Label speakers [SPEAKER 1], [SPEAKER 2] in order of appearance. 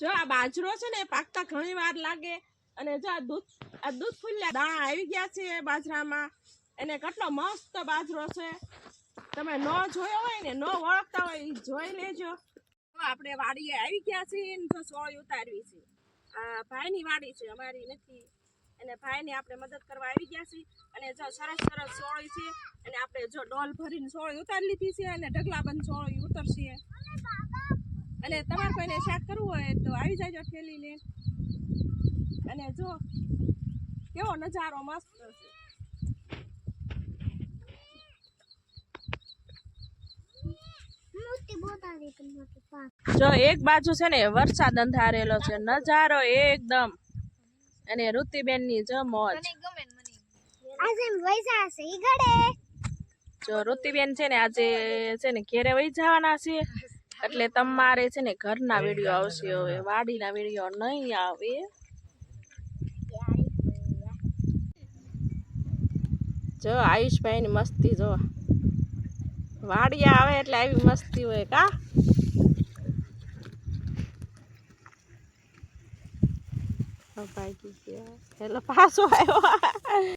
[SPEAKER 1] જો આ બાજરો છે ને પાકતા ઘણી વાર લાગે. અને જો આ દૂધ આ દૂધ ફૂલ્યા દાણા આવી ગયા છે બાજરામાં. એને કેટલો મસ્ત બાજરો છે. તમે ન જોયો હોય ને, ન ઓળખતા હોય જોઈ લેજો. આપણે વાડીએ આવી ગયા છીએ ને તો સોળી ઉતારવી છે. આ ભાઈની વાડી છે, અમારી નથી. અને ભાઈને આપણે મદદ કરવા આવી ગયા છીએ. અને જો સરસ સરસ સોળી છે, અને આપણે જો ડોલ ભરીને સોળી ઉતારી લીધી છે અને ઢગલાબંધ સોળી ઉતરશે. અને તમારે કોઈને શાક કરવું હોય તો આવી જાજો ઠેલી લઈને અને જો કેવો નજારો મસ્ત છે. જો એક બાજુ છે ને વરસાદ અંધારેલો છે. નજારો એકદમ. અને ઋતિબેનની જો મોજ
[SPEAKER 2] આજે વૈસા છે
[SPEAKER 1] જો ઋતિબેન છે ને આજે છે ને ઘેરે વહી જવાના છે. એટલે તમારે છે ને ઘરના વીડિયો આવશે હવે વાડીના વીડિયો નહીં આવે. જો આયુષભાઈ ની મસ્તી જો. વાડિયા આવે એટલે આવી મસ્તી હોય કા? ભાઈ હેલો પાછો આવ્યો.